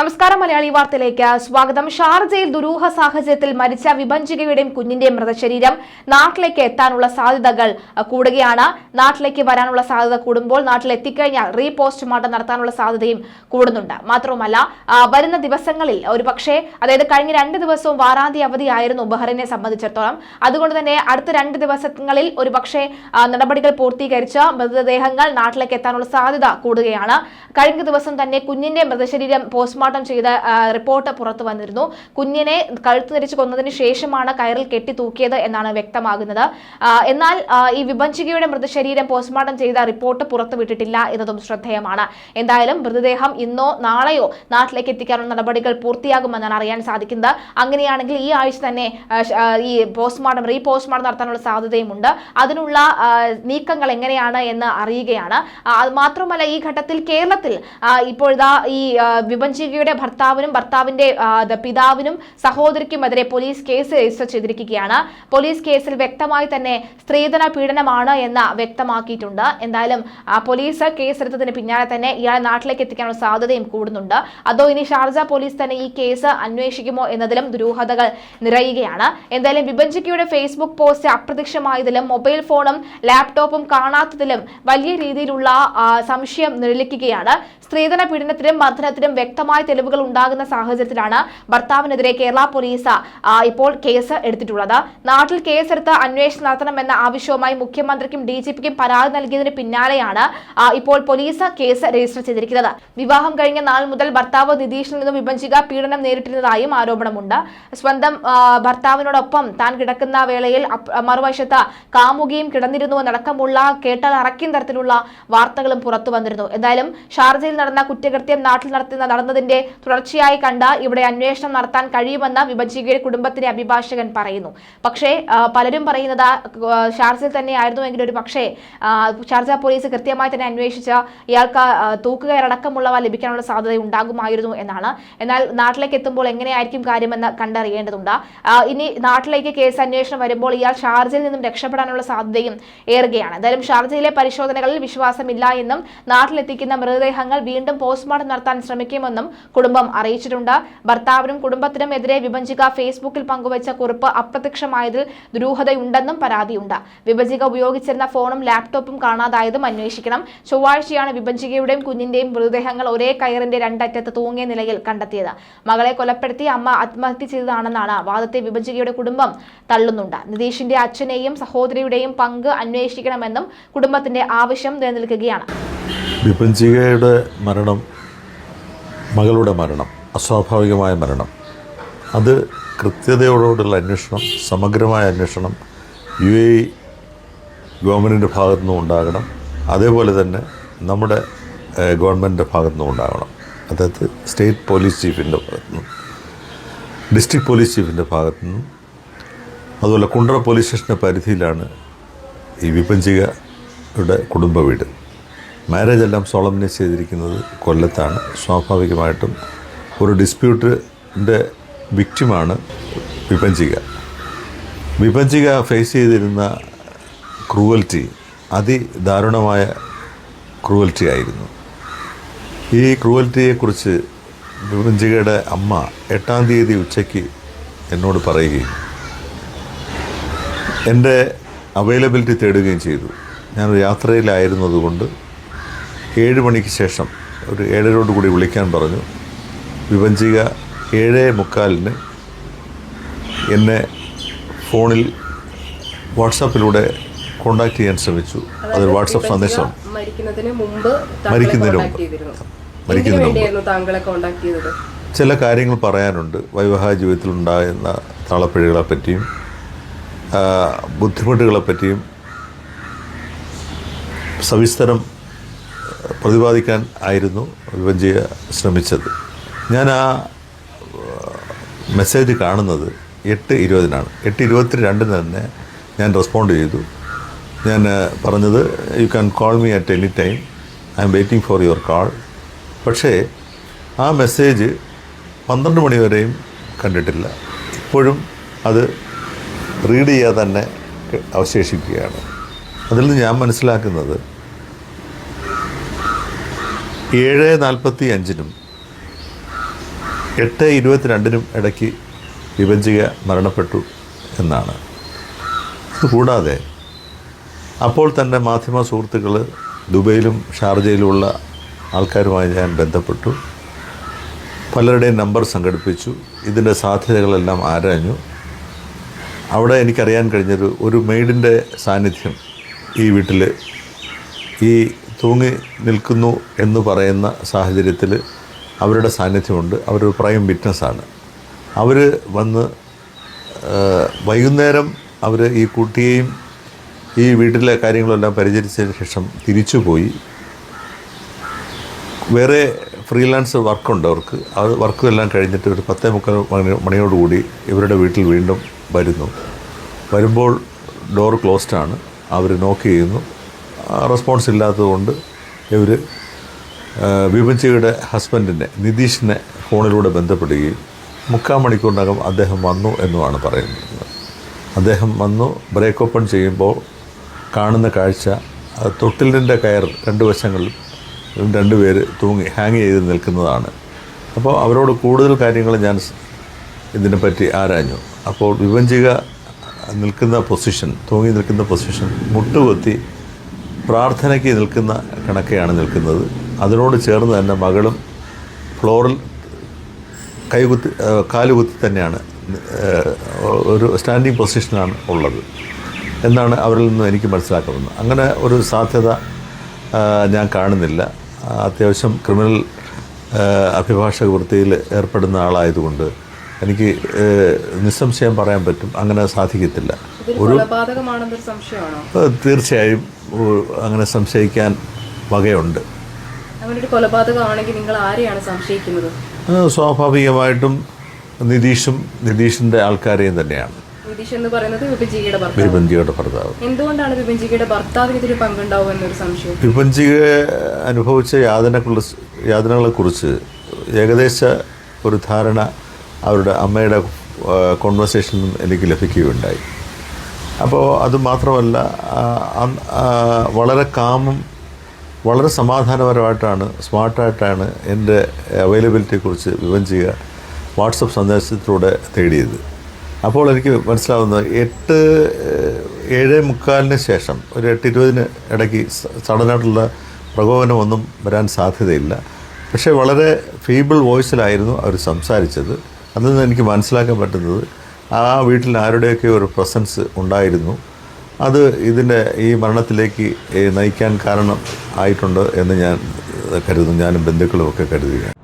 നമസ്കാരം മലയാളി വാർത്തയിലേക്ക്. സ്വാഗതം. ഷാർജയിൽ ദുരൂഹ സാഹചര്യത്തിൽ മരിച്ച വിഭഞ്ചികയുടെയും കുഞ്ഞിന്റെയും മൃതശരീരം നാട്ടിലേക്ക് എത്താനുള്ള സാധ്യതകൾ കൂടുകയാണ്. നാട്ടിലേക്ക് വരാനുള്ള സാധ്യത കൂടുമ്പോൾ നാട്ടിൽ എത്തിക്കഴിഞ്ഞാൽ റീപോസ്റ്റ്മോർട്ടം നടത്താനുള്ള സാധ്യതയും കൂടുന്നുണ്ട്. മാത്രവുമല്ല വരുന്ന ദിവസങ്ങളിൽ ഒരു പക്ഷേ അതായത് കഴിഞ്ഞ രണ്ട് ദിവസവും വാരാന്ത്യ അവധിയായിരുന്നു ബഹ്റിനെ സംബന്ധിച്ചിടത്തോളം. അതുകൊണ്ട് തന്നെ അടുത്ത രണ്ട് ദിവസങ്ങളിൽ ഒരു പക്ഷേ നടപടികൾ പൂർത്തീകരിച്ച് മൃതദേഹങ്ങൾ നാട്ടിലേക്ക് എത്താനുള്ള സാധ്യത കൂടുകയാണ്. കഴിഞ്ഞ ദിവസം തന്നെ കുഞ്ഞിന്റെ മൃതശരീരം പോസ്റ്റ്മോർട്ടം ചെയ്ത റിപ്പോർട്ട് പുറത്തു വന്നിരുന്നു. കുഞ്ഞിനെ കഴുത്ത് ധരിച്ച് കൊന്നതിന് ശേഷമാണ് കയറിൽ കെട്ടി തൂക്കിയത് എന്നാണ് വ്യക്തമാകുന്നത്. എന്നാൽ ഈ വിഭജികയുടെ മൃതശരീരം പോസ്റ്റ്മോർട്ടം ചെയ്ത റിപ്പോർട്ട് പുറത്തുവിട്ടിട്ടില്ല എന്നതും ശ്രദ്ധേയമാണ്. എന്തായാലും മൃതദേഹം ഇന്നോ നാളെയോ നാട്ടിലേക്ക് എത്തിക്കാനുള്ള നടപടികൾ പൂർത്തിയാകുമെന്നാണ് അറിയാൻ സാധിക്കുന്നത്. അങ്ങനെയാണെങ്കിൽ ഈ ആഴ്ച തന്നെ ഈ പോസ്റ്റ്മോർട്ടം റീ പോസ്റ്റ്മോർട്ടം നടത്താനുള്ള സാധ്യതയുമുണ്ട്. അതിനുള്ള നീക്കങ്ങൾ എങ്ങനെയാണ് എന്ന് അറിയുകയാണ്. മാത്രമല്ല ഈ ഘട്ടത്തിൽ കേരളത്തിൽ ഇപ്പോഴത്തെ ഇപ്പോഴിതാ ഈ ആ, വിഭജികയുടെ ഭർത്താവിനും ഭർത്താവിന്റെ പിതാവിനും സഹോദരിക്കുമെതിരെ പോലീസ് കേസ് രജിസ്റ്റർ ചെയ്തിരിക്കുകയാണ്. പോലീസ് കേസിൽ വ്യക്തമായി തന്നെ സ്ത്രീധന പീഡനമാണ് എന്ന് വ്യക്തമാക്കിയിട്ടുണ്ട്. എന്തായാലും പോലീസ് കേസെടുത്തതിന് പിന്നാലെ തന്നെ ഇയാളെ നാട്ടിലേക്ക് എത്തിക്കാനുള്ള സാധ്യതയും കൂടുന്നുണ്ട്. അതോ ഇനി ഷാർജ പോലീസ് തന്നെ ഈ കേസ് അന്വേഷിക്കുമോ എന്നതിലും ദുരൂഹതകൾ നിറയുകയാണ്. എന്തായാലും വിഭജിക്കയുടെ ഫേസ്ബുക്ക് പോസ്റ്റ് അപ്രത്യക്ഷമായതിലും മൊബൈൽ ഫോണും ലാപ്ടോപ്പും കാണാത്തതിലും വലിയ രീതിയിലുള്ള സംശയം നിഴലിക്കുകയാണ്. സ്ത്രീധന പീഡനത്തിനും മർദ്ദനത്തിനും വ്യക്തമായ തെളിവുകൾ ഉണ്ടാകുന്ന സാഹചര്യത്തിലാണ് ഭർത്താവിനെതിരെ കേരള പോലീസ് ഇപ്പോൾ കേസ് എടുത്തിട്ടുള്ളത്. നാട്ടിൽ കേസെടുത്ത് അന്വേഷണം നടത്തണമെന്ന ആവശ്യവുമായി മുഖ്യമന്ത്രിക്കും ഡി ജി പിക്കും പരാതി നൽകിയതിന് പിന്നാലെയാണ് ഇപ്പോൾ പോലീസ് കേസ് രജിസ്റ്റർ ചെയ്തിരിക്കുന്നത്. വിവാഹം കഴിഞ്ഞ നാൾ മുതൽ ഭർത്താവ് നിതീഷിൽ നിന്നും വിഭജിക പീഡനം നേരിട്ടിരുന്നതായും ആരോപണമുണ്ട്. സ്വന്തം ഭർത്താവിനോടൊപ്പം താൻ കിടക്കുന്ന വേളയിൽ മറുവശത്ത് കാമുകിയും കിടന്നിരുന്നുവെന്നടക്കമുള്ള കേട്ടാൽ അറയ്ക്കും തരത്തിലുള്ള വാർത്തകളും പുറത്തു വന്നിരുന്നു. എന്തായാലും ഷാർജയിൽ നടന്ന കുറ്റകൃത്യം നാട്ടിൽ നടത്തുന്ന നടന്നതിന്റെ തുടർച്ചയായി കണ്ട ഇവിടെ അന്വേഷണം നടത്താൻ കഴിയുമെന്ന് വിഭജികയുടെ കുടുംബത്തിന്റെ അഭിഭാഷകൻ പറയുന്നു. പക്ഷേ പലരും പറയുന്നത് ഷാർജയിൽ തന്നെയായിരുന്നുവെങ്കിൽ ഒരു പക്ഷേ ഷാർജ പോലീസ് കൃത്യമായി തന്നെ അന്വേഷിച്ച ഇയാൾക്ക് തൂക്കുകയറടക്കമുള്ളവ ലഭിക്കാനുള്ള സാധ്യത ഉണ്ടാകുമായിരുന്നു എന്നാണ്. എന്നാൽ നാട്ടിലേക്ക് എത്തുമ്പോൾ എങ്ങനെയായിരിക്കും കാര്യമെന്ന് കണ്ടറിയേണ്ടതുണ്ട്. ഇനി നാട്ടിലേക്ക് കേസ് അന്വേഷണം വരുമ്പോൾ ഇയാൾ ഷാർജയിൽ നിന്നും രക്ഷപ്പെടാനുള്ള സാധ്യതയും ഏറുകയാണ്. എന്തായാലും ഷാർജയിലെ പരിശോധനകളിൽ വിശ്വാസമില്ല എന്നും നാട്ടിലെത്തിക്കുന്ന മൃതദേഹങ്ങൾ വീണ്ടും പോസ്റ്റ്മോർട്ടം നടത്താൻ ശ്രമിക്കുമെന്നും കുടുംബം അറിയിച്ചിട്ടുണ്ട്. ഭർത്താവിനും കുടുംബത്തിനും എതിരെ വിഭജിക ഫേസ്ബുക്കിൽ പങ്കുവച്ച കുറിപ്പ് അപ്രത്യക്ഷമായതിൽ ദുരൂഹതയുണ്ടെന്നും പരാതിയുണ്ട്. വിഭജിക ഉപയോഗിച്ചിരുന്ന ഫോണും ലാപ്ടോപ്പും കാണാതായതും അന്വേഷിക്കണം. ചൊവ്വാഴ്ചയാണ് വിഭജികയുടെയും കുഞ്ഞിന്റെയും മൃതദേഹങ്ങൾ ഒരേ കയറിന്റെ രണ്ടറ്റത്ത് തൂങ്ങിയ നിലയിൽ കണ്ടെത്തിയത്. മകളെ കൊലപ്പെടുത്തി അമ്മ ആത്മഹത്യ ചെയ്തതാണെന്നാണ് വാദത്തെ വിഭജികയുടെ കുടുംബം തള്ളുന്നുണ്ട്. നിതീഷിന്റെ അച്ഛനെയും സഹോദരിയുടെയും പങ്ക് അന്വേഷിക്കണമെന്നും കുടുംബത്തിന്റെ ആവശ്യം നിലനിൽക്കുകയാണ്. വിപഞ്ചികയുടെ മരണം മകളുടെ മരണം അസ്വാഭാവികമായ മരണം. അത് കൃത്യതയോടുള്ള അന്വേഷണം സമഗ്രമായ അന്വേഷണം യു എ ഗവൺമെന്റിന്റെ ഭാഗത്തു നിന്നും ഉണ്ടാകണം. അതേപോലെ തന്നെ നമ്മുടെ ഗവൺമെന്റിന്റെ ഭാഗത്തു നിന്നും ഉണ്ടാകണം. അതായത് സ്റ്റേറ്റ് പോലീസ് ചീഫിന്റെ ഭാഗത്തു നിന്നും ഡിസ്ട്രിക്ട് പോലീസ് ചീഫിന്റെ ഭാഗത്തു നിന്നും അതുപോലെ കുണ്ടറ പോലീസ് സ്റ്റേഷന്റെ പരിധിയിലാണ് ഈ വിപഞ്ചികയുടെ കുടുംബ വീട്. മാരേജ് എല്ലാം സോളംനൈസ് ചെയ്തിരിക്കുന്നത് കൊല്ലത്താണ്. സ്വാഭാവികമായിട്ടും ഒരു ഡിസ്പ്യൂട്ടിന്റെ വിക്റ്റിമാണ് വിപഞ്ചിക വിപഞ്ചിക ഫേസ് ചെയ്തിരുന്ന ക്രൂവൽറ്റി അതിദാരുണമായ ക്രൂവൽറ്റി ആയിരുന്നു. ഈ ക്രൂവൽറ്റിയെക്കുറിച്ച് വിപഞ്ചികയുടെ അമ്മ എട്ടാം തീയതി ഉച്ചയ്ക്ക് എന്നോട് പറയുകയും എന്റെ അവൈലബിലിറ്റി തേടുകയും ചെയ്തു. ഞാൻ യാത്രയിലായിരുന്നതുകൊണ്ട് ഏഴ് മണിക്ക് ശേഷം ഒരു ഏഴരോട് കൂടി വിളിക്കാൻ പറഞ്ഞു. വിഭജിക ഏഴ് മുക്കാലിന് എന്നെ ഫോണിൽ വാട്സാപ്പിലൂടെ കോണ്ടാക്ട് ചെയ്യാൻ ശ്രമിച്ചു. അതൊരു വാട്സാപ്പ് സന്ദേശം മരിക്കുന്നതിന് മുമ്പ് മരിക്കുന്നതിന് മുമ്പ്. ചില കാര്യങ്ങൾ പറയാനുണ്ട്. വൈവാഹ ജീവിതത്തിൽ ഉണ്ടാകുന്ന താളപ്പിഴകളെ പറ്റിയും ബുദ്ധിമുട്ടുകളെ പറ്റിയും സവിസ്തരം പ്രതിപാദിക്കാൻ ആയിരുന്നു വിഭജിയ ശ്രമിച്ചത്. ഞാൻ ആ മെസ്സേജ് കാണുന്നത് എട്ട് ഇരുപതിനാണ്. എട്ട് ഇരുപത്തി രണ്ടിന് തന്നെ ഞാൻ റെസ്പോണ്ട് ചെയ്തു. ഞാൻ പറഞ്ഞത് you can call me at any time I'm waiting for your call പക്ഷേ ആ മെസ്സേജ് പന്ത്രണ്ട് മണിവരെയും കണ്ടിട്ടില്ല. ഇപ്പോഴും അത് റീഡ് ചെയ്യാതെ തന്നെ അവശേഷിക്കുകയാണ്. അതിൽ നിന്ന് ഞാൻ മനസ്സിലാക്കുന്നത് ഏഴ് നാൽപ്പത്തി അഞ്ചിനും എട്ട് ഇരുപത്തിരണ്ടിനും ഇടയ്ക്ക് വിഭജിക മരണപ്പെട്ടു എന്നാണ്. കൂടാതെ അപ്പോൾ തന്നെ മാധ്യമ സുഹൃത്തുക്കൾ ദുബൈയിലും ഷാർജയിലുമുള്ള ആൾക്കാരുമായി ഞാൻ ബന്ധപ്പെട്ടു. പലരുടെയും നമ്പർ സംഘടിപ്പിച്ചു. ഇതിന്റെ സാധ്യതകളെല്ലാം ആരാഞ്ഞു. അവിടെ എനിക്കറിയാൻ കഴിഞ്ഞൊരു ഒരു മെയ്ഡിന്റെ സാന്നിധ്യം ഈ വീട്ടിൽ ഈ തൂങ്ങി നിൽക്കുന്നു എന്ന് പറയുന്ന സാഹചര്യത്തിൽ അവരുടെ സാന്നിധ്യമുണ്ട്. അവരൊരു പ്രൈം വിറ്റ്നസ്സാണ് അവർ വന്ന് വൈകുന്നേരം അവർ ഈ കുട്ടിയെയും ഈ വീട്ടിലെ കാര്യങ്ങളെല്ലാം പരിചരിച്ചതിന് ശേഷം തിരിച്ചു പോയി വേറെ ഫ്രീലാൻസ് വർക്കുണ്ട് അവർക്ക്. അത് വർക്കും എല്ലാം കഴിഞ്ഞിട്ട് ഒരു പത്തേ മുക്കാൽ മണി മണിയോടുകൂടി ഇവരുടെ വീട്ടിൽ വീണ്ടും വരുന്നു. വരുമ്പോൾ ഡോർ ക്ലോസ്ഡ് ആണ്. അവർ നോക്ക് ചെയ്യുന്നു. റെസ്പോൺസ് ഇല്ലാത്തതുകൊണ്ട് ഇവർ വിഭജിയുടെ ഹസ്ബൻഡിനെ നിതീഷിനെ ഫോണിലൂടെ ബന്ധപ്പെടുകയും മുക്കാൽ മണിക്കൂറിനകം അദ്ദേഹം വന്നു എന്നുമാണ് പറയുന്നത്. അദ്ദേഹം വന്നു ബ്രേക്ക് ഓപ്പൺ ചെയ്യുമ്പോൾ കാണുന്ന കാഴ്ച തൊട്ടിലിന്റെ കയർ രണ്ട് വശങ്ങളിൽ രണ്ടുപേര് തൂങ്ങി ഹാങ് ചെയ്ത് നിൽക്കുന്നതാണ്. അപ്പോൾ അവരോട് കൂടുതൽ കാര്യങ്ങൾ ഞാൻ ഇതിനെപ്പറ്റി ആരാഞ്ഞു. അപ്പോൾ വിഭജിക നിൽക്കുന്ന പൊസിഷൻ തൂങ്ങി നിൽക്കുന്ന പൊസിഷൻ മുട്ടുകൊത്തി പ്രാർത്ഥനയ്ക്ക് നിൽക്കുന്ന കണക്കെയാണ് നിൽക്കുന്നത്. അതിനോട് ചേർന്ന് തന്നെ മകളും ഫ്ലോറിൽ കൈകുത്തി കാലുകുത്തി തന്നെയാണ് ഒരു സ്റ്റാൻഡിങ് പൊസിഷനാണ് ഉള്ളത്. എന്നാണ് അവരിൽ നിന്ന് എനിക്ക് മനസ്സിലാക്കുന്നത്. അങ്ങനെ ഒരു സാധ്യത ഞാൻ കാണുന്നില്ല. അത്യാവശ്യം ക്രിമിനൽ അഭിഭാഷക വൃത്തിയിൽ ഏർപ്പെടുന്ന ആളായതുകൊണ്ട് എനിക്ക് നിസ്സംശയം പറയാൻ പറ്റും. അങ്ങനെ സാധിക്കത്തില്ല. ഒരു സംശയമാണോ? തീർച്ചയായും അങ്ങനെ സംശയിക്കാൻ വകയുണ്ട്. സ്വാഭാവികമായിട്ടും നിതീഷും നിതീഷിന്റെ ആൾക്കാരെയും തന്നെയാണ്. നിതീഷ് എന്ന് പറയുന്നത് വിഭജികയുടെ ഭർത്താവ്. വിപഞ്ചിയുടെ ഭർത്താവ്. എന്തുകൊണ്ടാണ് വിപഞ്ചികയുടെ ഭർത്താവിന് ഇതിൽ എന്നൊരു സംശയം? വിപഞ്ചിക അനുഭവിച്ച യാതനക്കുള്ള യാതനകളെക്കുറിച്ച് ഏകദേശ ഒരു ധാരണ അവരുടെ അമ്മയുടെ കോൺവെർസേഷനിൽ നിന്നും എനിക്ക് ലഭിക്കുകയുണ്ടായി. അപ്പോൾ അത് മാത്രമല്ല ആ, അന്ന്, ആ, വളരെ കാമും വളരെ സമാധാനപരമായിട്ടാണ് സ്മാർട്ടായിട്ടാണ് എന്റെ അവൈലബിലിറ്റിയെക്കുറിച്ച് വിവഞ്ചിക വാട്സപ്പ് സന്ദേശത്തിലൂടെ തേടിയത്. അപ്പോൾ എനിക്ക് മനസ്സിലാവുന്നത് എട്ട് ഏഴ് മുക്കാലിന് ശേഷം ഒരു എട്ട് ഇരുപതിന് ഇടയ്ക്ക് സഡനായിട്ടുള്ള പ്രകോപനമൊന്നും വരാൻ സാധ്യതയില്ല. പക്ഷേ വളരെ ഫീബിൾ വോയിസിലായിരുന്നു അവർ സംസാരിച്ചത്. അതിൽ നിന്ന് എനിക്ക് മനസ്സിലാക്കാൻ പറ്റുന്നത് ആ വീട്ടിൽ ആരുടെയൊക്കെ ഒരു പ്രസൻസ് ഉണ്ടായിരുന്നു. അത് ഇതിന്റെ ഈ മരണത്തിലേക്ക് നയിക്കാൻ കാരണം ആയിട്ടുണ്ട് എന്ന് ഞാൻ കരുതുന്നു. ഞാനും ബന്ധുക്കളും ഒക്കെ കരുതുകയാണ്.